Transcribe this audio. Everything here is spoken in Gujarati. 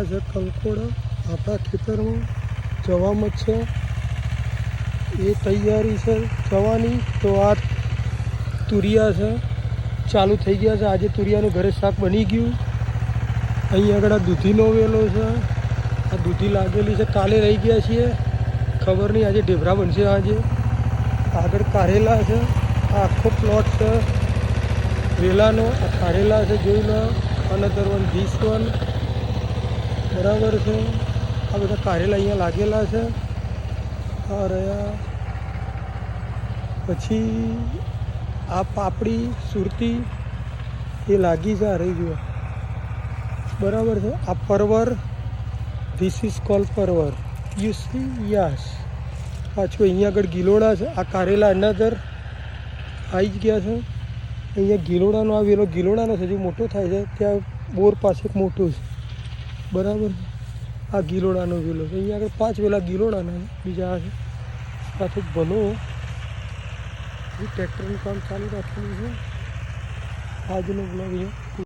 આ છે કંકોડા આપણા ખેતરમાં જવામાં છે. એ તૈયારી છે જવાની. તો આ તુરિયા છે. ચાલુ થઈ ગયા છે. આજે તુરિયાનું ઘરે શાક બની ગયું. અહીં આગળ આ દૂધીનો વેલો છે. આ દૂધી લાગેલી છે. કાલે રહી ગયા છીએ. ખબર નહીં આજે ઢેબરા બનશે આજે. આગળ કારેલા છે. આ આખો પ્લોટ છે. વેલાનો આ કારેલા છે જોઈ લો અનધર વન ધીસ વન બરાબર છે. આ બધા કારેલા અહીંયા લાગેલા છે. આ રહ્યા પછી આ પાપડી, સુરતી એ લાગી છે આ રહી જુઓ. બરાબર છે. આ પરવર this is call parwar. You see yes પાછું અહીંયા આગળ ગિલોડા છે. આ કારેલા અનધર આવી જ ગયા છે. અહીંયા ગિલોડાનો આ વેલો ગિલોડાનો છે, જે મોટો થાય છે, ત્યાં બોર પાસે એક મોટું છે. બરાબર. આ ગિલોડાનો વેલો છે. અહીંયા આગળ પાંચ વેલા ગિલોડાના બીજા છે. સાથે ભલો. ટ્રેક્ટરનું કામ ચાલુ રાખવાનું છે. આજનો બ્લોગ અહીંયા